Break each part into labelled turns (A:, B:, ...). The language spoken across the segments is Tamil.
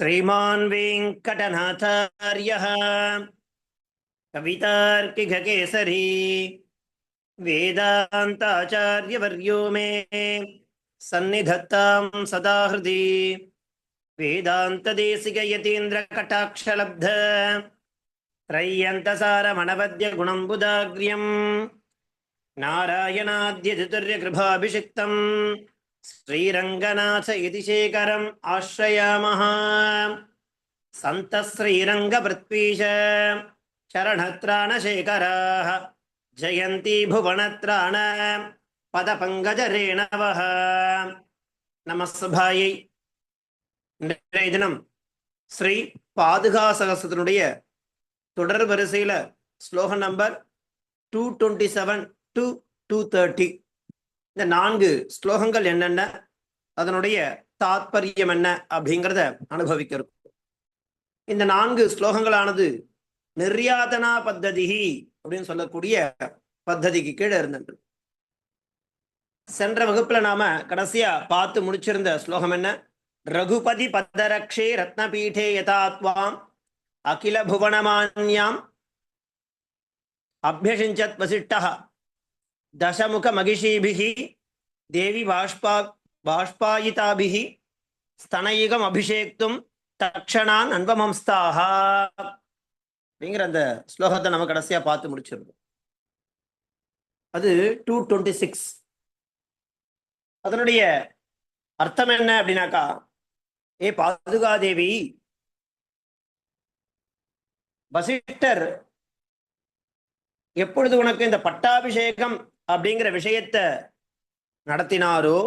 A: श्रीमान् वेङ्कटनाथार्यः कवितार्किघकेसरी वेदान्ताचार्यवर्यो मे सन्निधत्तां सदा हृदि वेदान्तदेशिकयतीन्द्रकटाक्षलब्ध त्रय्यन्तसारमणवद्यगुणम्बुदाग्र्यम् नारायणाद्यचतुर्यकृभाभिषिक्तम् ஸ்ரீரங்கநாத இதிசேகரம் ஆஸ்ரயாமஹ சந்த ஸ்ரீரங்கபிருத்வீஷ சரணத்ராணசேகராக ஜெயந்தி புவனத்ராண பதபங்கஜரேணவக நமஸ்பாயை இன்றைய தினம் ஸ்ரீ பாதுகா சகசத்தினுடைய தொடர் வரிசையில ஸ்லோகம் number two twenty seven to two thirty இந்த நான்கு ஸ்லோகங்கள் என்னென்ன? அதனுடைய தாத்பரியம் என்ன? அப்படிங்கிறத அனுபவிக்க இருக்கும் இந்த நான்கு ஸ்லோகங்களானது நிர்யாதனா பத்ததி அப்படின்னு சொல்லக்கூடிய பத்ததிக்கு கீழே இருந்தது சென்ற வகுப்புல நாம கடைசியா பார்த்து முடிச்சிருந்த ஸ்லோகம் என்ன? ரகுபதி பத்தரக்ஷே ரத்னபீఠே யதாத்வாம் அகில புவனமான்யாம். அபியசிஞ்சத் வசிஷ்டः தசமுக மகிஷீபிகி தேவி பாஷ்பா பாஷ்பாயிதாபிகி ஸ்தனயுகம் அபிஷேக்தும் தக்ஷணான் அன்பமம்ஸ்தாக அப்படிங்கிற அந்த ஸ்லோகத்தை நம்ம கடைசியா பார்த்து முடிச்சிருக்கோம் அது டூ டுவெண்ட்டி சிக்ஸ் அதனுடைய அர்த்தம் என்ன அப்படின்னாக்கா ஏ பாதுகாதேவி வசிஷ்டர் எப்பொழுது உனக்கு இந்த பட்டாபிஷேகம் அப்படிங்கிற விஷயத்த நடத்தினாரோ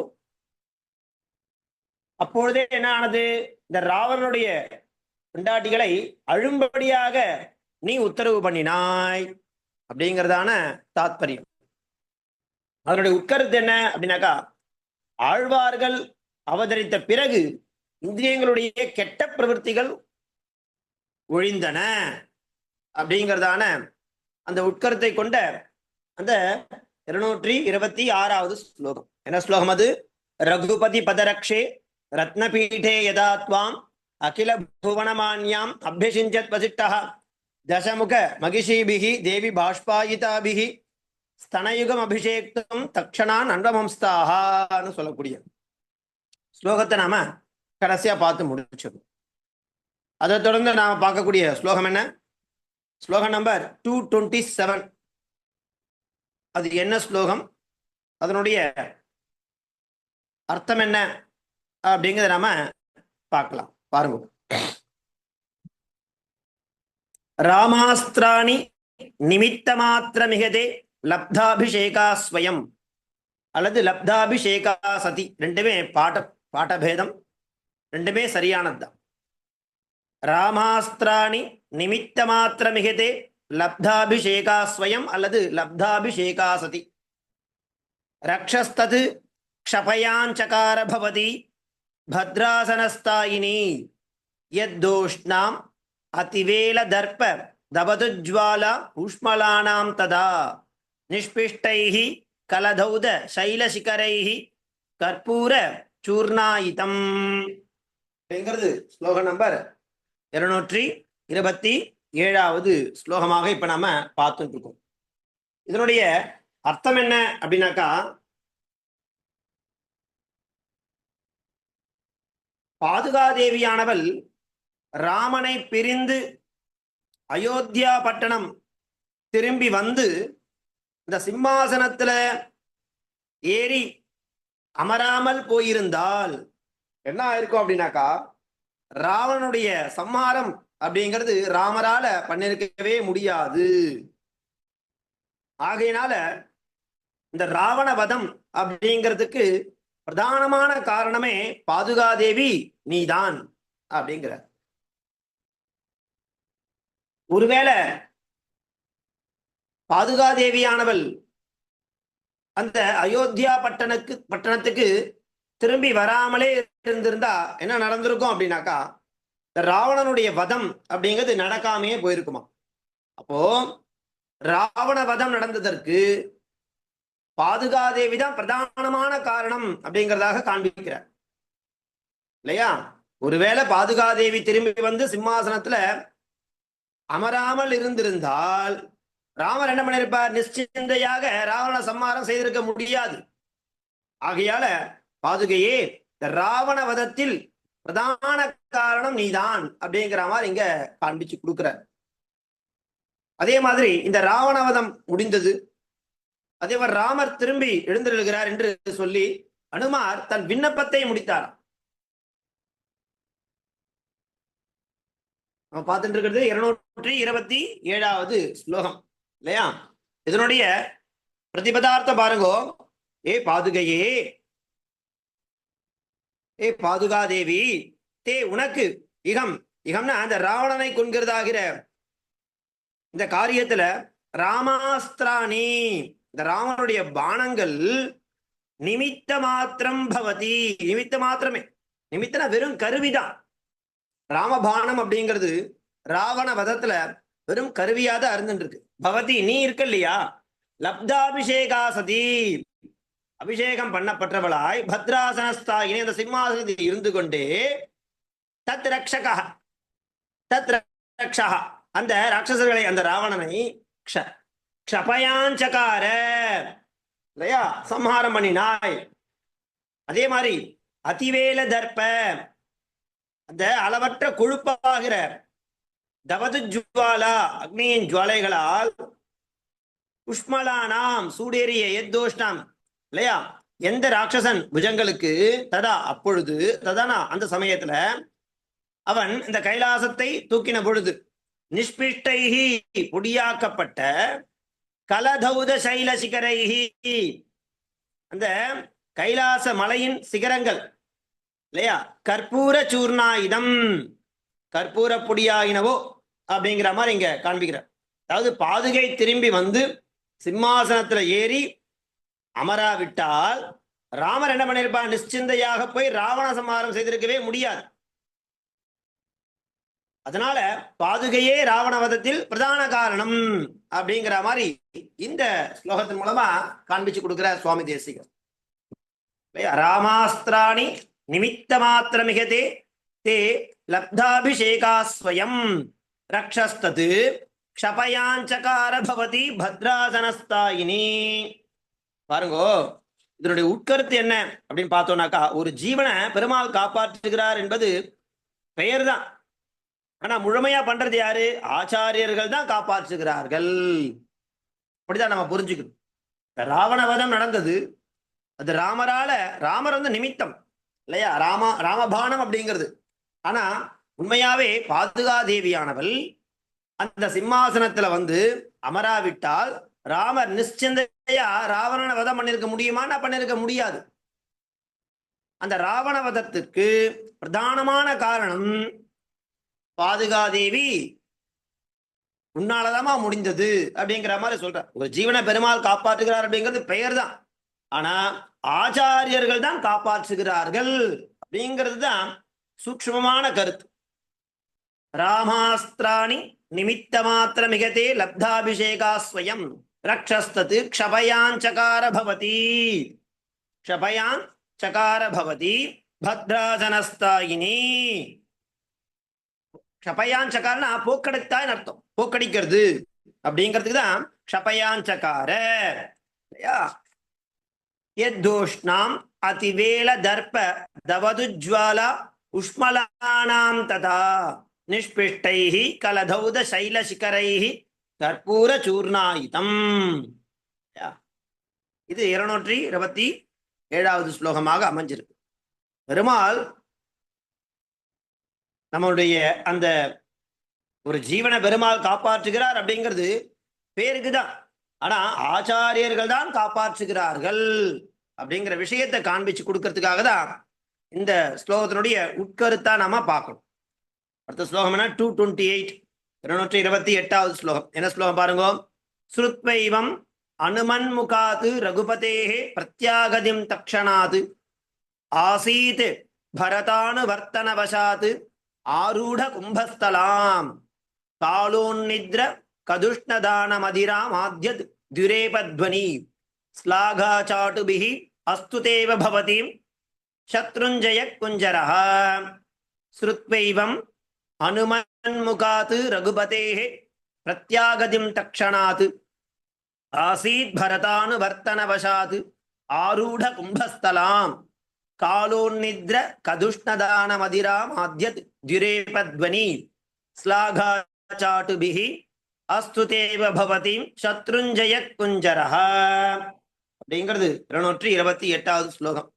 A: அப்பொழுதே என்ன ஆனது? இந்த ராவணனுடைய பெண்டாட்டிகளை அழும்படியாக நீ உத்தரவு பண்ணினாய் அப்படிங்கிறதான தாத்பரியம். அதனுடைய உட்கருத்து என்ன அப்படின்னாக்கா ஆழ்வார்கள் அவதரித்த பிறகு இந்திரியங்களுடைய கெட்ட பிரவൃத்திகள் ஒழிந்தன அப்படிங்கிறதான அந்த உட்கருத்தை கொண்ட அந்த இருநூற்றி இருபத்தி ஆறாவது ஸ்லோகம். என்ன ஸ்லோகம் அது? ரகுபதி பதரக்ஷே ரத்னபீடே யதா துவாம் அகில புவனமான்யாம் அபியசிஞ்சத் வசிஷ்டா தசமுக மகிஷீபிகி தேவி பாஷ்பாயிதாபிகி ஸ்தனயுகம் அபிஷேக்தம் தக்ஷணான் அன்பமம்ஸ்தாகான்னு சொல்லக்கூடிய ஸ்லோகத்தை நாம கடைசியா பார்த்து முடிச்சிடும் அதை தொடர்ந்து நாம பார்க்கக்கூடிய ஸ்லோகம் என்ன? ஸ்லோகம் நம்பர் டூ டுவெண்ட்டி செவன் அது என்ன ஸ்லோகம்? அதனுடைய அர்த்தம் என்ன? அப்படிங்கிறத நாம பார்க்கலாம். பாருங்க. ராமாஸ்திராணி நிமித்த மாத்திரமிகதே லப்தாபிஷேகா ஸ்வயம். அல்லது லப்தாபிஷேகா சதி. ரெண்டுமே பாட்ட பாட்டபேதம் ரெண்டுமே சரியானதுதான். ராமாஸ்திராணி நிமித்த மாத்திர மிகதே லப்தாபிஷேகா ஸ்வயம் அல்லது லப்தாபிஷேகா சதி. ரக்ஷஸ்தது க்ஷபயாஞ்சகார பவதி பத்ராசனஸ்தாயினி. யத்தோஷ்ணாம் அதிவேல தர்ப்ப தபதுஜ்வாலா உஷ்மலானாம் ததா. நிஷ்பிஷ்டைः கலதௌத சைலசிகரைः கற்பூர சூர்ணாயிதம். அப்படிங்கிறது ஸ்லோகம் நம்பர் இருநூற்றி இருபத்தி ஏழாவது ஸ்லோகமாக இப்ப நாம பார்த்துட்டு இருக்கோம் இதனுடைய அர்த்தம் என்ன அப்படின்னாக்கா பாதுகாதேவியானவள் ராமனை பிரிந்து அயோத்தியா பட்டணம் திரும்பி வந்து இந்த சிம்மாசனத்துல ஏறி அமராமல் போயிருந்தால் என்ன ஆயிருக்கும் அப்படின்னாக்கா ராவணனுடைய சம்ஹாரம் அப்படிங்கிறது ராமரால பண்ணிருக்கவே முடியாது. ஆகையினால இந்த ராவண வதம் அப்படிங்கிறதுக்கு பிரதானமான காரணமே பாதுகாதேவி நீதான் அப்படிங்கிற. ஒருவேளை பாதுகாதேவியானவள் அந்த அயோத்தியா பட்டணக்கு பட்டணத்துக்கு திரும்பி வராமலே இருந்திருந்தா என்ன நடந்திருக்கும் அப்படின்னாக்கா ராவணனுடைய வதம் அப்படிங்கிறது நடக்காமையே போயிருக்குமா? அப்போ ராவண வதம் நடந்ததற்கு பாதுகாதேவி தான் பிரதானமான காரணம் அப்படிங்கிறதாக காண்பிக்கிறார். இல்லையா? ஒருவேளை பாதுகாதேவி திரும்பி வந்து சிம்மாசனத்துல அமராமல் இருந்திருந்தால் ராமர் என்ன பண்ணிருப்பார்? நிச்சிந்தையாக ராவண சம்மாரம் செய்திருக்க முடியாது. ஆகையால பாதுகையே இந்த ராவண வதத்தில் பிரதான காரணம் நீதான் அப்படிங்கிற மாதிரி இங்க காண்பிச்சு கொடுக்கிற அதே மாதிரி இந்த ராவணவதம் முடிந்தது. அதே மாதிரி ராமர் திரும்பி எழுந்திருக்கிறார் என்று சொல்லி அனுமார் தன் விண்ணப்பத்தை முடித்தார் நம்ம பார்த்துட்டு இருக்கிறது இருநூற்றி இருபத்தி ஏழாவது ஸ்லோகம் இல்லையா? இதனுடைய பிரதிபதார்த்தம் பாருங்கோ. ஏ பாதுகையே. ஏ பாதுகாதேவி தே உனக்கு இகம். இகம்னா அந்த ராவணனை கொன்கிறதாகிற இந்த காரியத்துல ராமாஸ்திராணி இந்த ராமனுடைய பானங்கள் நிமித்த மாத்திரம் பவதி. நிமித்த மாத்திரமே. நிமித்தனா வெறும் கருவிதான். ராமபானம் அப்படிங்கிறது ராவண வதத்துல வெறும் கருவியாத அருந்துட்டு இருக்கு பவதி நீ இருக்க இல்லையா? லப்தாபிஷேகா சதி அபிஷேகம் பண்ணப்பட்டவளாய் பத்ராசனஸ்தாயினி அந்த சிம்மாசனத்தில் இருந்து கொண்டே தத் ரக்ஷகா தத் ரக்ஷா அந்த ராட்சசர்களை அந்த ராவணனை க்ஷ க்ஷபயாஞ்சகார இல்லையா? சம்ஹாரம் பண்ணினாய். அதே மாதிரி அதிவேல தர்ப்ப அந்த அளவற்ற கொழுப்பாகிற தவது ஜுவாலா அக்னியின் ஜுவாலைகளால் உஷ்மலானாம் சூடேறிய எத்தோஷ்ணாம் இல்லையா? எந்த ராட்சசன் புஜங்களுக்கு ததா அப்பொழுது ததானா அந்த சமயத்துல அவன் இந்த கைலாசத்தை தூக்கின பொழுது நிஷ்பிஷ்டைஹி பொடியாக்கப்பட்ட கலதௌத சைல சிகரைஹி அந்த கைலாச மலையின் சிகரங்கள் இல்லையா? கற்பூர சூர்ணாயுதம் கற்பூர பொடியாயினவோ அப்படிங்கிற மாதிரி இங்க காண்பிக்கிறார். அதாவது பாதுகை திரும்பி வந்து சிம்மாசனத்துல ஏறி அமராவிட்டால் ராமர் என்ன பண்ணிருப்பார்? நிশ্চিந்தையாக போய் ராவண சம்ஹாரம் செய்திருக்கவே முடியாது. அதனால பாதுகையே ராவணவதத்தில் பிரதான காரணம் அப்படிங்கிற மாதிரி இந்த ஸ்லோகத்தின் மூலமா காண்பிச்சு கொடுக்கிற சுவாமி தேசிகர். ராமாஸ்திராணி நிமித்த மாத்திரமிகதே தே லப்தாபிஷேகா ஸ்வயம் ரக்ஷஸ்தது க்ஷபயாஞ்சகார பவதி பத்ராசனஸ்தாயினி. பாருங்கோ இதனுடைய உட்கருத்து என்ன அப்படின்னு பார்த்தோம்னாக்கா ஒரு ஜீவனை பெருமாள் காப்பாற்றுகிறார் என்பது பெயர் தான் ஆனா முழுமையா பண்றது யாரு? ஆச்சாரியர்கள் தான் காப்பாற்றுகிறார்கள். அப்படிதான் நம்ம புரிஞ்சுக்கணும். இந்த ராவணவதம் நடந்தது. அது ராமரால ராமர் வந்து நிமித்தம் இல்லையா? ராமா ராமபானம் அப்படிங்கிறது. ஆனா உண்மையாவே பாதுகாதேவியானவள் அந்த சிம்மாசனத்துல வந்து அமராவிட்டால் ராமர் நிশ্চিந்தையா ராவணனை வதம் பண்ணிருக்க முடியுமான்னா பண்ணிருக்க முடியாது. அந்த ராவண வதத்திற்கு பிரதானமான காரணம் பாதுகாதேவி உன்னாலதாமா முடிந்தது அப்படிங்கிற மாதிரி சொல்ற. ஒரு ஜீவனை பெருமாள் காப்பாற்றுகிறார் அப்படிங்கிறது பெயர் தான். ஆனா ஆச்சாரியர்கள் தான் காப்பாற்றுகிறார்கள் அப்படிங்கிறது தான் சூக்ஷ்மமான கருத்து. ராமாஸ்திராணி நிமித்த மாத்திர மிகத்தே லப்தாபிஷேகா ஸ்வயம். ரக்ஷஸ்தது க்ஷபயாஞ்சகார பவதி க்ஷபயான் சகார பவதி பத்ராசனஸ்தாயினி க்ஷபயான் சகாரனா போக்கடித்தாய்னு அர்த்தம். போக்கடிக்கிறது அப்படிங்கிறதுக்கு தான் க்ஷபயாஞ்சகார இல்லையா? எத்தோஷ்ணாம் அதிவேல தர்ப்ப தவதுஜ்வாலா உஷ்மலானாம் ததா. நிஷ்பிஷ்டைஹி கலதௌத சைலசிகரைஹி கற்பூர சூர்ணாயுதம் யா. இது இருநூற்றி இருபத்தி ஏழாவது ஸ்லோகமாக அமைஞ்சிருக்கு. பெருமாள் நம்மளுடைய அந்த ஒரு ஜீவனை பெருமாள் காப்பாற்றுகிறார் அப்படிங்கிறது பேருக்கு தான். ஆனா ஆச்சாரியர்கள் தான் காப்பாற்றுகிறார்கள் அப்படிங்கிற விஷயத்தை காண்பிச்சு கொடுக்கறதுக்காக தான் இந்த ஸ்லோகத்தினுடைய உட்கருத்தா நாம பார்க்கணும். அடுத்த ஸ்லோகம் என்ன? டூ டுவெண்ட்டி எயிட் இருநூற்றி இருபத்தி எட்டாவது ஸ்லோகம். என்ன ஸ்லோகம் பாருங்க? ஸ்ருத்வைவம் அனுமன்முகாத் ரகுபதேகே பிரத்யாகதிம் தக்ஷணாது. ஆசீத் பரதானுவர்த்தனவசாத். ஆரூட கும்பஸ்தலாம். காலோன்னித்ர கதுஷ்ணதானமதிராம் ஆத்யத் துரேபத்வனி. ஸ்லாகாச்சாட்டுபிஹி அஸ்துதேவ பவதி சத்ருஞ்சய குஞ்சரः ஸ்ருத்வைவம் அனுமன்முகாத் ரகுபதேஹே பிரத்யாகதிம் தக்ஷணாத் ஆசீத் பரதானு வர்த்தனவசாது ஆரூட கும்பஸ்தலாம் காலோன்னித்ர கதுஷ்ணதான மதிராம் ஆத்யத் துரேபத்வனி ஸ்லாகாச்சாட்டுபிः அஸ்துதேவ பவதிம் சத்ருஞ்சய குஞ்சரஹ அப்படிங்கிறது இருநூற்றி இருபத்தி எட்டாவது ஸ்லோகம்.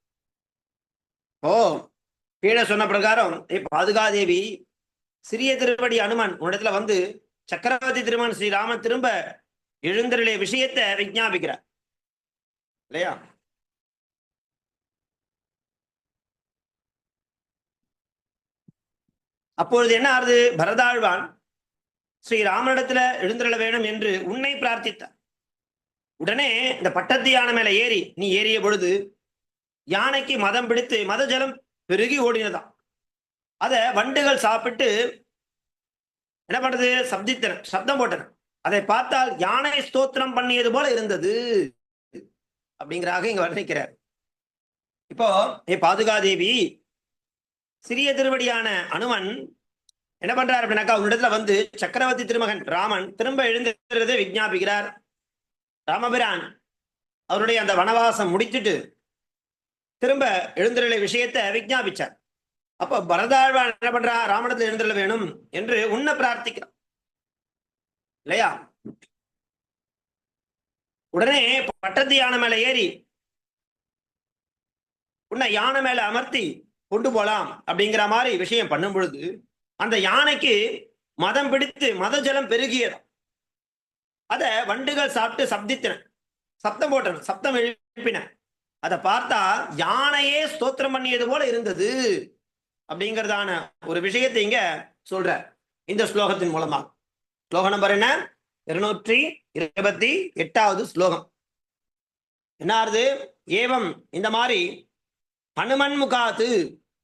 A: ஓ கீழே சொன்ன பிரகாரம் பாதுகாதேவி சிறிய திருப்படி அனுமன் உன்னிடத்துல வந்து சக்கரவர்த்தி திருமன் ஸ்ரீராமன் திரும்ப எழுந்தருளிய விஷயத்தை விஜாபிக்கிறார் இல்லையா? அப்பொழுது என்ன ஆறுது? பரதாழ்வான் ஸ்ரீராமனிடத்துல எழுந்திரள வேணும் என்று உன்னை பிரார்த்தித்தார். உடனே இந்த பட்டத்து யானை மேல ஏறி நீ ஏறிய பொழுது யானைக்கு மதம் பிடித்து மத ஜலம் பெருகி ஓடினதான் அதை வண்டுகள் சாப்பிட்டு என்ன பண்றது? சப்தித்தன சப்தம் போட்டன. அதை பார்த்தால் யானை ஸ்தோத்திரம் பண்ணியது போல இருந்தது அப்படிங்கிறாக இங்க வர்ணிக்கிறார். இப்போ ஏ பாதுகாதேவி சிறிய திருவடியான அனுமன் என்ன பண்றார் அப்படின்னாக்கா உன்னிடத்துல வந்து சக்கரவர்த்தி திருமகன் ராமன் திரும்ப எழுந்திருக்கிறதை விஞ்ஞாபிக்கிறார் ராமபிரான் அவருடைய அந்த வனவாசம் முடிச்சுட்டு திரும்ப எழுந்திரலை விஷயத்தை விஞ்ஞாபிச்சார் அப்ப பரதாழ்வான் என்ன பண்றா? ராமணத்துல எழுந்துள்ள வேணும் என்று உன்னை பிரார்த்திக்கிறான் இல்லையா? உடனே பட்டத்து யானை மேல ஏறி உன்னை யானை மேல அமர்த்தி கொண்டு போலாம் அப்படிங்கிற மாதிரி விஷயம் பண்ணும் பொழுது அந்த யானைக்கு மதம் பிடித்து மத ஜலம் பெருகியதாம். அத வண்டுகள் சாப்பிட்டு சப்தித்தன சப்தம் போட்டன சப்தம் எழுப்பின. அதை பார்த்தா யானையே ஸ்தோத்திரம் பண்ணியது போல இருந்தது. அப்படிங்கிறதான ஒரு விஷயத்தை இங்க சொல்ற இந்த ஸ்லோகத்தின் மூலமா ஸ்லோகம் நம்பர் என்ன? இருநூற்றி இருபத்தி எட்டாவது ஸ்லோகம். என்ன ஆறுது? ஏவம் இந்த மாதிரி ஹனுமன் முகாத்து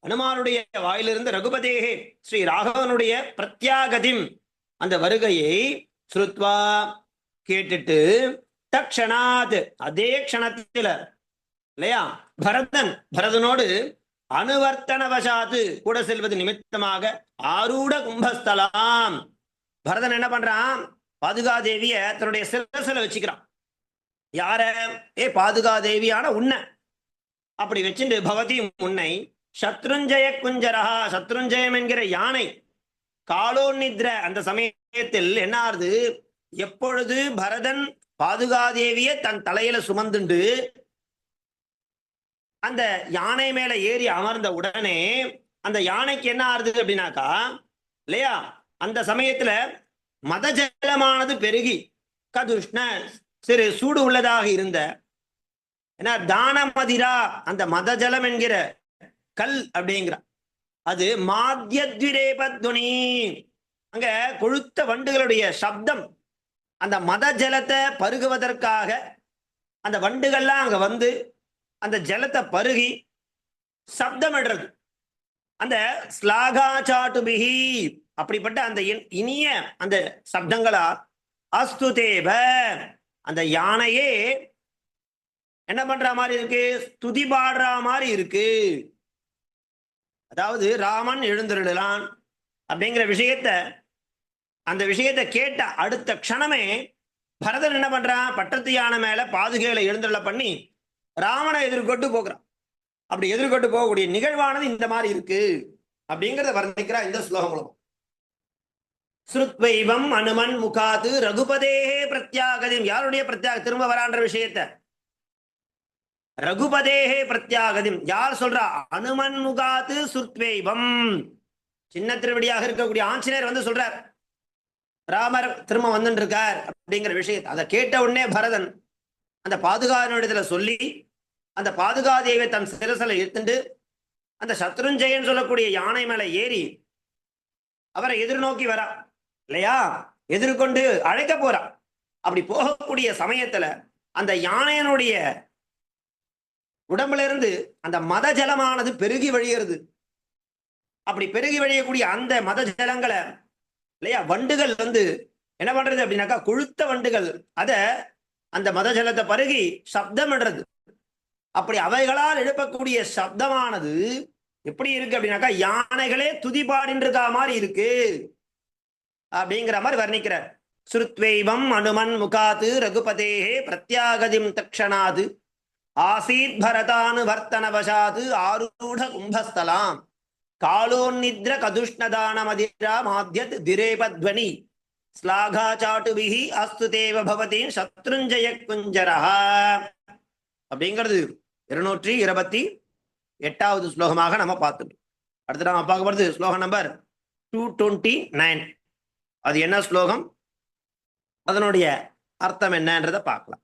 A: ஹனுமானுடைய வாயிலிருந்து ரகுபதேகே ஸ்ரீ ராகவனுடைய பிரத்யாகதிம் அந்த வருகையை ஸ்ருத்வா கேட்டுட்டு தக்ஷணாத் அதே க்ஷணத்தில இல்லையா? பரதன் பரதனோடு அனுவர்த்தனவசாத்து கூட செல்வது நிமித்தமாக ஆரூட கும்பஸ்தலாம். பரதன் என்ன பண்றான்? பாதுகாதேவிய தன்னுடைய சிலசில வச்சுக்கிறான். யார? ஏ பாதுகாதேவியான உன்னை. அப்படி வச்சுட்டு பவதியும் உன்னை. சத்ருஞ்சய குஞ்சரஹா சத்ருஞ்சயம் என்கிற யானை. காலோநித்ர அந்த சமயத்தில் என்ன ஆறுது எப்பொழுது பரதன் பாதுகாதேவிய தன் தலையில சுமந்துண்டு அந்த யானை மேல ஏறி அமர்ந்த உடனே அந்த யானைக்கு என்ன ஆறுது அப்படின்னாக்கா இல்லையா? அந்த சமயத்துல மதஜலமானது பெருகி கதுஷ்ண சிறு சூடு உள்ளதாக இருந்த ஏன்னா தானமதிரா அந்த மதஜலம் என்கிற கல் அப்படிங்கிற அது மாத்தியத்விரேபத்வனி அங்க கொழுத்த வண்டுகளுடைய சப்தம் அந்த மத ஜலத்தை பருகுவதற்காக அந்த வண்டுகள்லாம் அங்க வந்து அந்த ஜலத்தை பருகி சப்தமிடுறது அந்த ஸ்லாகா ஸ்லாகாச்சாட்டுபிகி அப்படிப்பட்ட அந்த இன்- இனிய அந்த சப்தங்களா அஸ்துதேவ அந்த யானையே என்ன பண்ற மாதிரி இருக்கு? ஸ்துதி பாடுற மாதிரி இருக்கு. அதாவது ராமன் எழுந்திருடலான் அப்படிங்கிற விஷயத்த அந்த விஷயத்தை கேட்ட அடுத்த க்ஷணமே பரதன் என்ன பண்றான்? பட்டத்து யானை மேல பாதுகையில எழுந்தருள பண்ணி ராமனை எதிர்கொண்டு போகிறான். அப்படி எதிர்கொண்டு போகக்கூடிய நிகழ்வானது இந்த மாதிரி இருக்கு. அப்படிங்கிறத வர்ணிக்கிறா இந்த ஸ்லோகம் மூலமும் ஸ்ருத்வைவம் அனுமன் முகாது ரகுபதேஹே பிரத்யாகதிம். யாருடைய பிரத்யாக திரும்ப வரான்ற விஷயத்த. ரகுபதேஹே பிரத்யாகதிம். யார் சொல்றா? அனுமன் முகாது சுத்வைவம் சின்ன திருவடியாக இருக்கக்கூடிய ஆஞ்சநேயர் வந்து சொல்றார். ராமர் திரும்ப வந்துட்டு இருக்கார் அப்படிங்கிற விஷயத்தை. அதை கேட்ட உடனே பரதன் அந்த பாதுகாவனிடத்துல சொல்லி அந்த பாதுகாதேவை தன் சிறசில இருந்துட்டு அந்த சத்ருஞ்சயன் சொல்லக்கூடிய யானை மேல ஏறி அவரை எதிர்நோக்கி வரா. இல்லையா? எதிர்கொண்டு அழைக்க போறா. அப்படி போகக்கூடிய சமயத்துல அந்த யானையனுடைய உடம்புல இருந்து அந்த மத ஜலமானது பெருகி வழிகிறது. அப்படி பெருகி வழியக்கூடிய அந்த மத ஜலங்களை இல்லையா வண்டுகள் வந்து என்ன பண்றது அப்படின்னாக்கா கொழுத்த வண்டுகள் அதை அந்த மத ஜலத்தை பருகி சப்தமிடுறது அப்படி அவைகளால் எழுப்பக்கூடிய சப்தமானது எப்படி இருக்கு அப்படின்னாக்கா யானைகளே துதிபாடின்னு இருக்கா மாதிரி இருக்கு அப்படிங்கிற மாதிரி வர்ணிக்கிறார். சுருத்வைவம் அனுமன் முகாத்து ரகுபதேகே பிரத்யாகதிம் தக்ஷணாது. ஆசீத் பரதானு வர்த்தனவசாது ஆரூட கும்பஸ்தலாம். காலோன்னித்ர கதுஷ்ணதான மதிரா மாத்தியத் திரேபத்வனி. ஸ்லாகாச்சாட்டுபிஹி அஸ்து தேவ பவதி சத்ருஞ்சய குஞ்சரா அப்படிங்கிறது இருநூற்றி இருபத்தி எட்டாவது ஸ்லோகமாக நம்ம பார்த்துட்டோம். அடுத்து நம்ம பார்க்க போறது ஸ்லோகம் நம்பர் டூ டுவெண்ட்டி நைன் அது என்ன ஸ்லோகம்? அதனுடைய அர்த்தம் என்னன்றதை பார்க்கலாம்.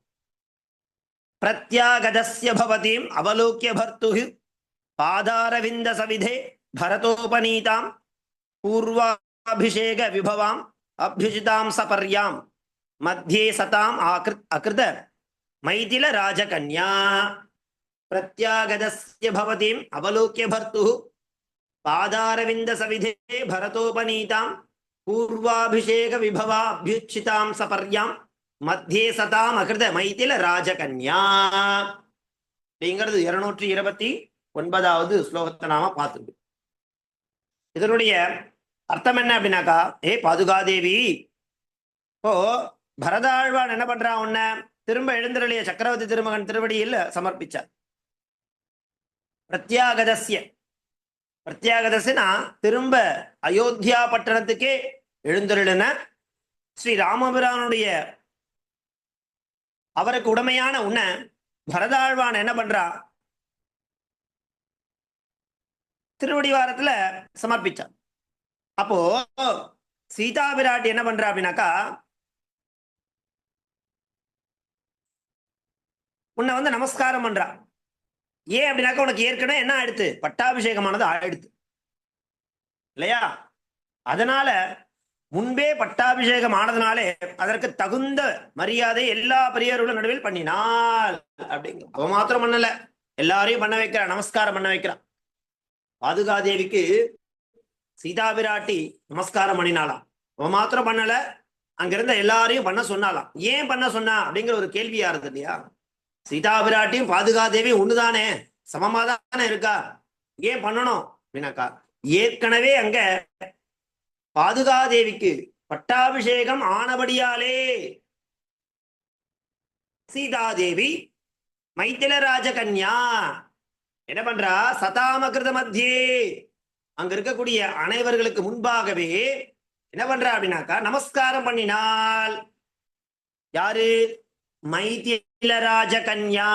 A: பிரத்யாகதஸ்ய பவதீம் அவலோக்கிய பர்த்துஹு பாதாரவிந்த சவிதே பரதோபநீதாம் பூர்வாபிஷேக விபவாம் அபியுஜிதாம் சபர்யாம் மத்தியே சதாம் ஆகிருத் அகிருத மைதில ராஜகன்யா பிரத்யாகதஸ்ய பவதீம் அவலோக்கிய பர்த்து பாதாரவிந்த சவிதே பரதோபநீதாம் பூர்வாபிஷேக விபவா அபியுச்சிதாம் சபர்யாம் மத்தியே சதாம் அகிருத மைதில ராஜகன்யா அப்படிங்கிறது இருநூற்றி இருபத்தி ஒன்பதாவது ஸ்லோகத்தை நாம பார்த்துருக்கு இதனுடைய அர்த்தம் என்ன அப்படின்னாக்கா ஏ பாதுகாதேவி இப்போ பரதாழ்வான் என்ன பண்றான் உன்ன? திரும்ப எழுந்தருளிய சக்கரவர்த்தி திருமகன் திருவடியில் சமர்ப்பிச்சார். பிரத்யாகதஸ்ய. பிரத்யாகதஸ்னா திரும்ப அயோத்தியா பட்டணத்துக்கே எழுந்தருளின ஸ்ரீ ராமபிரானுடைய அவருக்கு உடமையான உன்ன பரதாழ்வான் என்ன பண்றா? திருவடிவாரத்துல சமர்ப்பிச்சான் அப்போ சீதா பிராட்டி என்ன பண்றா அப்படின்னாக்கா உன்னை வந்து நமஸ்காரம் பண்றா. ஏன் அப்படின்னாக்கா உனக்கு ஏற்கனவே என்ன ஆயிடுத்து? பட்டாபிஷேகமானது ஆயிடுத்து. இல்லையா? அதனால முன்பே பட்டாபிஷேகம் ஆனதுனாலே அதற்கு தகுந்த மரியாதை எல்லா பெரியவர்களும் நடுவில் பண்ணினாள் அப்படிங்க. அவ மாத்திரம் பண்ணல. எல்லாரையும் பண்ண வைக்கிறான் நமஸ்காரம் பண்ண வைக்கிறான் பாதுகாதேவிக்கு சீதா பிராட்டி நமஸ்காரம் பண்ணினாலாம் அவன் மாத்திரம் பண்ணல. அங்கிருந்த எல்லாரையும் பண்ண சொன்னாலாம் ஏன் பண்ண சொன்னா? அப்படிங்கிற ஒரு கேள்வி யாருது இல்லையா? சீதா பிராட்டியும் பாதுகாதேவியும் ஒண்ணுதானே? சமமா தானே இருக்கா? ஏன் பண்ணணும்? அப்படின்னாக்கா ஏற்கனவே அங்க பாதுகாதேவிக்கு பட்டாபிஷேகம் ஆனபடியாலே சீதாதேவி மைத்தில ராஜகன்யா என்ன பண்றா? சதாமகிருத மத்தியே. அங்க இருக்கக்கூடிய அனைவர்களுக்கு முன்பாகவே என்ன பண்றா அப்படின்னாக்கா நமஸ்காரம் பண்ணினாள் யாரு? மைத்திலராஜ கன்யா.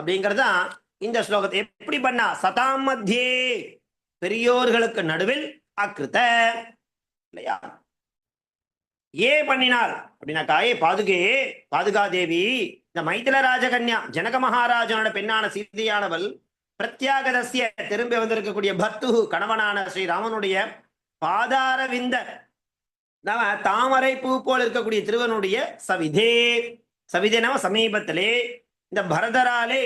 A: அப்படிங்கறதுதான் இந்த ஸ்லோகத்தை. எப்படி பண்ணா? சதாம் மத்தியே. பெரியோர்களுக்கு நடுவில் அக்கிருத்த இல்லையா? ஏ பண்ணினாள் அப்படின்னாக்கா ஏ பாதுகே பாதுகாதேவி. இந்த மைத்தில ராஜகன்யா ஜனக மகாராஜனோட பெண்ணான சீதையானவள் பிரத்யாகதசிய திரும்பி வந்திருக்கக்கூடிய பர்த்து கணவனான ஸ்ரீராமனுடைய பாதார விந்த நம்ம தாமரை பூ போல் இருக்கக்கூடிய திருவனுடைய சவிதே சவிதே நம்ம சமீபத்திலே இந்த பரதராலே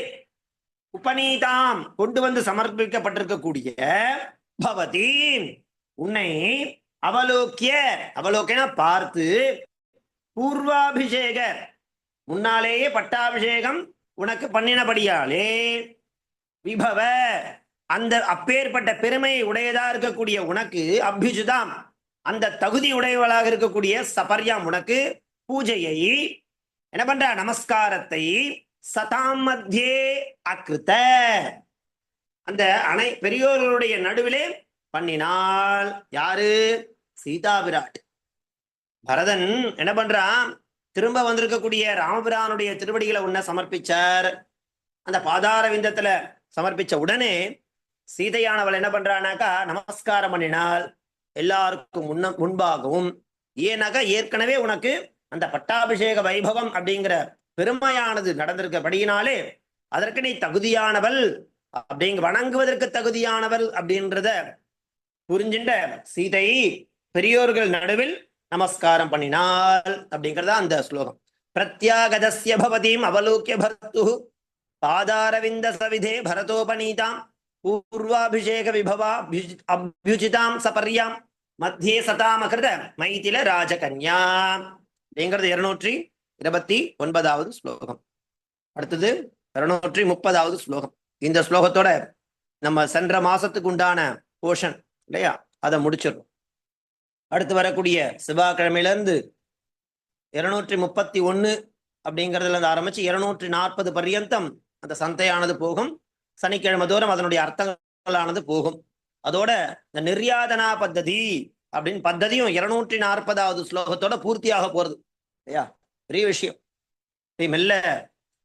A: உபநீதாம் கொண்டு வந்து சமர்ப்பிக்கப்பட்டிருக்கக்கூடிய பவதி உன்னை அவலோக்கிய அவலோக்கியன பார்த்து பூர்வாபிஷேக முன்னாலேயே பட்டாபிஷேகம் உனக்கு பண்ணினபடியாலே விபவ அந்த அப்பேற்பட்ட பெருமை உடையதா இருக்கக்கூடிய உனக்கு அபிஜுதாம். அந்த தகுதி உடையவளாக இருக்கக்கூடிய சபர்யாம் உனக்கு பூஜையை என்ன பண்ற? நமஸ்காரத்தை சதாம் மத்தியே அக்கிருத்த அந்த அணை பெரியோர்களுடைய நடுவிலே பண்ணினால் யாரு? சீதா விராட் பரதன் என்ன பண்றான்? திரும்ப வந்திருக்கக்கூடிய ராமபிரானுடைய திருவடிகளை உன்ன சமர்ப்பிச்சார். அந்த பாதார விந்தத்துல சமர்ப்பிச்ச உடனே சீதையானவள் என்ன பண்றானாக்கா நமஸ்காரம் பண்ணினால் எல்லாருக்கும் முன்ன முன்பாகவும் ஏனாக்கா ஏற்கனவே உனக்கு அந்த பட்டாபிஷேக வைபவம் அப்படிங்கிற பெருமையானது நடந்திருக்கபடியினாலே அதற்கு நீ தகுதியானவள் அப்படிங்க வணங்குவதற்கு தகுதியானவள் அப்படின்றத புரிஞ்சின்ற சீதை பெரியோர்கள் நடுவில் நமஸ்காரம் பண்ணினாள் அப்படிங்கிறதா அந்த ஸ்லோகம். பிரத்யாகதஸ்ய பவதீம் அவலோக்கிய பர்த்து பாதாரவிந்த சவிதே பரதோபநீதாம் பூர்வாபிஷேக விபவா அபியுஜிதாம் சபர்யாம் மத்தியே சதாமகிருத மைதில ராஜகன்யா. அப்படிங்கிறது இருநூற்றி இருபத்தி ஒன்பதாவது ஸ்லோகம். அடுத்தது இருநூற்றி முப்பதாவது ஸ்லோகம். இந்த ஸ்லோகத்தோட நம்ம சென்ற மாசத்துக்கு உண்டான போர்ஷன் இல்லையா? அதை முடிச்சிடணும் அடுத்து வரக்கூடிய செவ்வாய்க்கிழமையிலேருந்து இருநூற்றி முப்பத்தி ஒன்று அப்படிங்கிறதுல இருந்து ஆரம்பிச்சு இருநூற்றி நாற்பது பர்யந்தம் அந்த சந்தையானது போகும். சனிக்கிழமை தோறும் அதனுடைய அர்த்தங்களானது போகும். அதோட இந்த நிர்யாதனா பத்ததி அப்படின்னு பத்ததியும் இருநூற்றி நாற்பதாவது ஸ்லோகத்தோட பூர்த்தியாக போறது. இல்லையா? பெரிய விஷயம். மெல்ல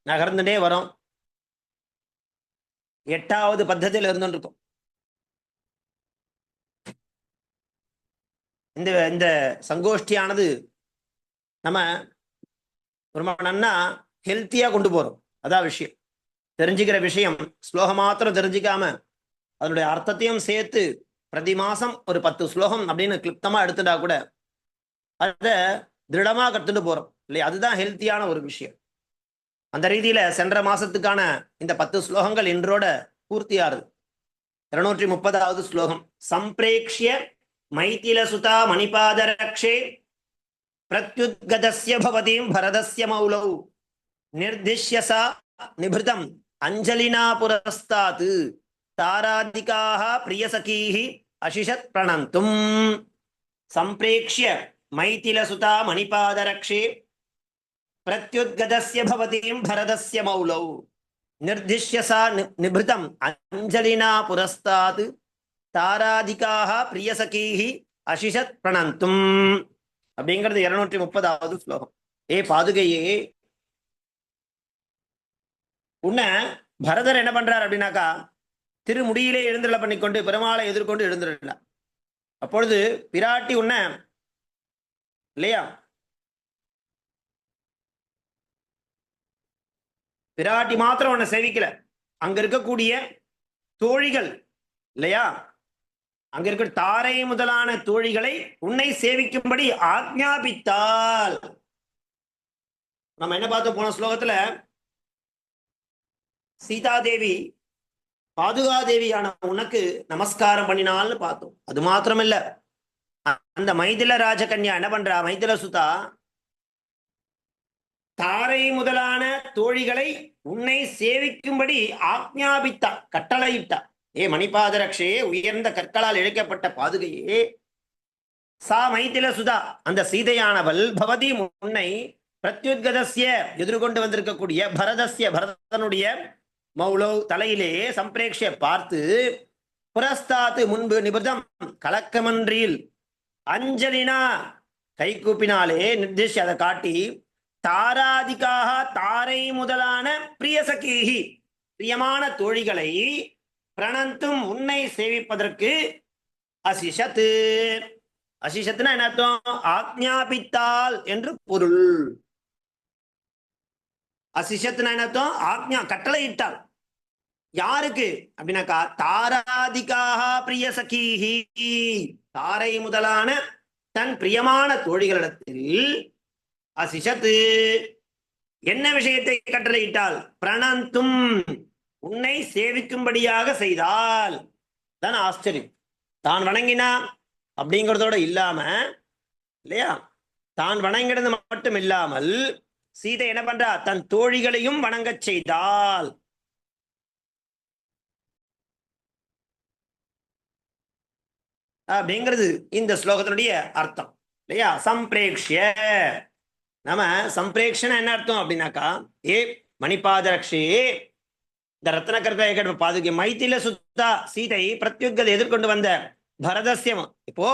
A: நகர்ந்துட்டே வரும். எட்டாவது பத்ததியில் இருந்துருக்கும் இந்த இந்த சங்கோஷ்டியானது நம்ம ரொம்ப நன்னா ஹெல்த்தியா கொண்டு போறோம். அதான் விஷயம். தெரிஞ்சுக்கிற விஷயம். ஸ்லோகம் மாத்திரம் தெரிஞ்சுக்காம அதனுடைய அர்த்தத்தையும் சேர்த்து பிரதி மாசம் ஒரு பத்து ஸ்லோகம் அப்படின்னு கிளிப்தமா எடுத்துட்டா கூட அத திருடமா கற்றுட்டு போறோம். இல்லையா? அதுதான் ஹெல்த்தியான ஒரு விஷயம். அந்த ரீதியில சென்ற மாசத்துக்கான இந்த பத்து ஸ்லோகங்கள் இன்றோட பூர்த்தியாருது இருநூற்றி முப்பதாவது ஸ்லோகம். சம்பிரேக்ஷிய மைத்தில சுதா மணிபாதரக்ஷே பிரத்யுத்கதஸ்ய பவதீம் பரதஸ்ய மௌலௌ. நிர்திஷ்யசா நிபிருதம் அஞ்சலினா புரஸ்தாத் தாராதிகாः பிரியசகீः அசிஷத் பிரணந்தும். சம்பிரேக்ஷிய மைத்திலசுதா மணிபாதரக்ஷே பிரத்யுத்கதஸ்ய பவதீம் பரதஸ்ய மௌலௌ. நிர்திஷ்ய சா நிபிருதம் அஞ்சலினா புரஸ்தாத் தாராதிகாः பிரியசகீः அசிஷத் பிரணந்தும். அப்படிங்கிறது இருநூற்றி முப்பதாவது ஸ்லோகம். ஏ பாதுகையே உன்னை பரதர் என்ன பண்றார் அப்படின்னாக்கா திருமுடியிலே பண்ணி பண்ணிக்கொண்டு பெருமாளை எதிர்கொண்டு எழுந்துள்ள. அப்பொழுது பிராட்டி உன்ன இல்லையா? பிராட்டி மாத்திரம் உன்னை சேவிக்கல. அங்க இருக்கக்கூடிய தோழிகள் இல்லையா? அங்க இருக்கிற தாரை முதலான தோழிகளை உன்னை சேவிக்கும்படி ஆக்ஞாபித்தால் நம்ம என்ன பார்த்தோம் போன ஸ்லோகத்துல? சீதாதேவி பாதுகாதேவியான உனக்கு நமஸ்காரம் பண்ணினால்னு பார்த்தோம். அது மாத்திரமில்ல. அந்த மைதில ராஜகன்யா என்ன பண்றா? மைதில சுதா தாரை முதலான தோழிகளை உன்னை சேவிக்கும்படி ஆக்ஞாபித்தா கட்டளையிட்டா. ஏ மணிபாதரக்ஷே உயர்ந்த கற்களால் இழைக்கப்பட்ட பாதுகையே. சா மைதில சுதா அந்த சீதையானவள் பவதி முன்னை பிரத்யுத்கதஸ்ய எதிர்கொண்டு வந்திருக்கக்கூடிய பரதஸ்ய பரதனுடைய மௌலோ தலையிலே சம்பிரேக்ஷ பார்த்து புரஸ்தாத்து முன்பு நிபுதம் கலக்கமன்றில் அஞ்சலினா கைகூப்பினாலே கூப்பினாலே அதை காட்டி தாராதிக்காக தாரை முதலான பிரியசகீகி பிரியமான தோழிகளை பிரணந்தும் உன்னை சேவிப்பதற்கு அசிஷத்து. அசிஷத்துனா என்ன அர்த்தம்? ஆக்ஞாபித்தால் என்று பொருள். அசிஷத்துனா என்ன அர்த்தம்? ஆக்ஞா கட்டளையிட்டால். யாருக்கு? அப்படின்னாக்கா தாராதிகாக பிரிய சகீஹி தாரை முதலான தன் பிரியமான தோழிகளிடத்தில் அசிஷத்து. என்ன விஷயத்தை கட்டளையிட்டால்? பிரணந்தும் உன்னை சேவிக்கும்படியாக செய்தால். தான் ஆச்சரியம். தான் வணங்கினா அப்படிங்கிறதோட இல்லாம இல்லையா? தான் வணங்கினது மட்டும் இல்லாமல் சீதை என்ன பண்றா? தன் தோழிகளையும் வணங்கச் செய்தால். அப்படிங்கிறது இந்த ஸ்லோகத்தினுடைய அர்த்தம். இல்லையா? சம்பிரேக்ஷிய. நம்ம சம்பிரேக்ஷன என்ன அர்த்தம் அப்படின்னாக்கா ஏ மணிபாதரக்ஷே இந்த ரத்னகர்த்த பாதுகை மைத்தில சுத்தா சீதை பிரத்யுகதை எதிர்கொண்டு வந்த பரதசியம் இப்போ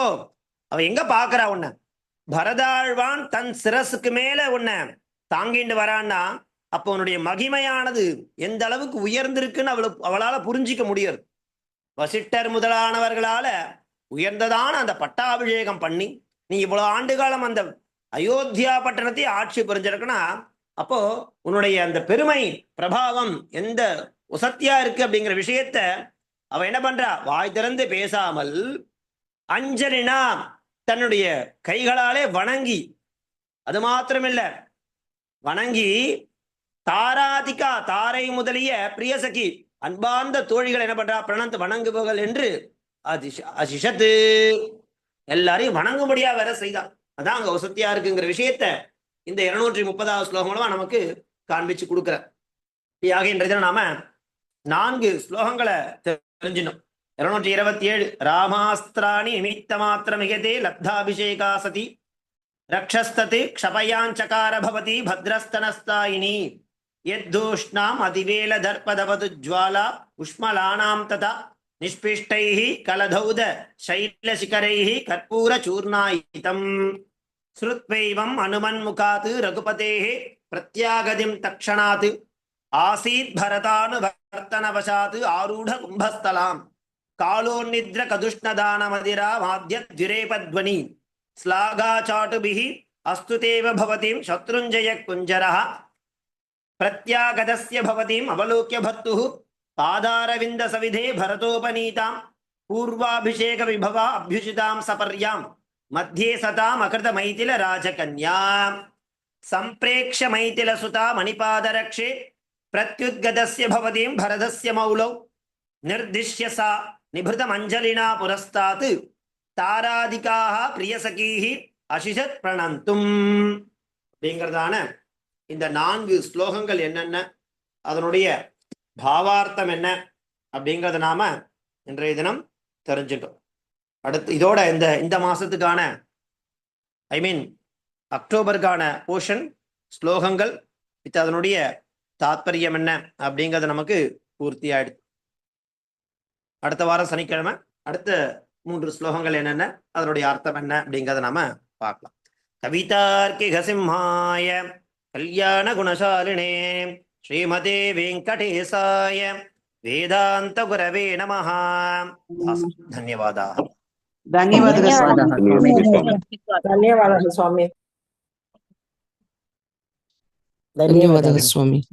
A: அவ எங்க பாக்குறா உன்ன? பரதாழ்வான் தன் சிரசுக்கு மேல உன்ன தாங்கிண்டு வரான்னா அப்போ உன்னுடைய மகிமையானது எந்த அளவுக்கு உயர்ந்திருக்குன்னு அவளுக்கு அவளால புரிஞ்சிக்க முடியாது. வசிட்டர் முதலானவர்களால உயர்ந்ததான அந்த பட்டாபிஷேகம் பண்ணி நீ இவ்வளவு ஆண்டு காலம் அந்த அயோத்தியா பட்டணத்தை ஆட்சி புரிஞ்சிருக்குன்னா அப்போ உன்னுடைய அந்த பெருமை பிரபாவம் எந்த உசத்தியா இருக்கு அப்படிங்கிற விஷயத்த அவ என்ன பண்றா? வாய் திறந்து பேசாமல் அஞ்சலினா தன்னுடைய கைகளாலே வணங்கி அது மாத்திரமில்ல வணங்கி தாராதிகா தாரை முதலிய பிரியசகி அன்பார்ந்த தோழிகள் என்ன பண்றா? பிரணந்து வணங்குபவர்கள் என்று அதிஷ- அசிஷத்து எல்லாரையும் வணங்கும்படியா வேற செய்தான். அதான் அங்க வசதியா இருக்குங்கிற விஷயத்த இந்த இருநூற்றி முப்பதாவது ஸ்லோகம் மூலமா நமக்கு காண்பிச்சு கொடுக்குற. ஆக இன்றைய நாம நான்கு ஸ்லோகங்களை தெரிஞ்சினோம் இருநூற்றி இருபத்தி ஏழு ராமாஸ்திராணி நிமித்த மாத்திர மிகதே லப்தாபிஷேகா சதி. ரக்ஷஸ்தது க்ஷபயாஞ்சகார பவதி பத்ரஸ்தனஸ்தாயினி. நிஷ்பிஷ்டை கலதௌத சைலசிகரை கற்பூர சூர்ணாயிதம் ஸ்ருத்வைவம் அனுமன்முகாத் ரகுபதே பிரத்யாகதிம் தக்ஷணாத் ஆசீத் பரதானு வர்த்தனவசாத் ஆரூட கும்பஸ்தலாம் காலோன்னித்ர கதுஷ்ணதானமதிரா மாத்தியத்விரேபத்வனி ஸ்லாகாச்சாட்டுபிः அஸ்துதேவ பவதிம் சத்ருஞ்சய குஞ்சரः பிரத்யாகதஸ்ய பவதிம் அவலோக்கிய பர்த்துः பாதாரவிந்த சவிதே பரதோபநீதாம் பூர்வாபிஷேக விபவா அபியுஷிதாம் சபர்யாம் மத்தியே சதாம் அகிருத மைத்தில ராஜகன்யாம் சம்பிரேக்ஷ மைத்தில சுதா மணிபாதரக்ஷே பிரத்யுத்கதஸ்ய பவதீம் பரதஸ்ய மௌலௌ நிர்திஷ்ய சா நிபிருதம் அஞ்சலினா புரஸ்தாத் தாராதிகாக பிரியசகீஹி அசிஷத் பிரணந்தும். அப்படிங்கிறதான இந்த நான்கு ஸ்லோகங்கள் என்னென்ன? அதனுடைய பாவார்த்தம் என்ன அப்படிங்கிறத நாம இன்றைய தினம் தெரிஞ்சுட்டோம் அடுத்து இதோட இந்த இந்த மாசத்துக்கான ஐ மீன் அக்டோபருக்கான போர்ஷன் ஸ்லோகங்கள் வித் அதனுடைய தாத்பரியம் என்ன அப்படிங்கறது நமக்கு பூர்த்தி ஆயிடுது அடுத்த வாரம் சனிக்கிழமை அடுத்த மூன்று ஸ்லோகங்கள் என்னென்ன அதனுடைய அர்த்தம் என்ன அப்படிங்கறத நாம பார்க்கலாம். கவிதார்க்கிக சிம்ஹாய கல்யாண குணசாலினே శ్రీమతి వెంకటేశాయ వేదాంత గురవే నమ ధన్యవాద
B: ధన్యవాదాలు స్వామి.
C: ధన్యవాదాలు స్వామి.
D: ధన్యవాదాలు స్వామి.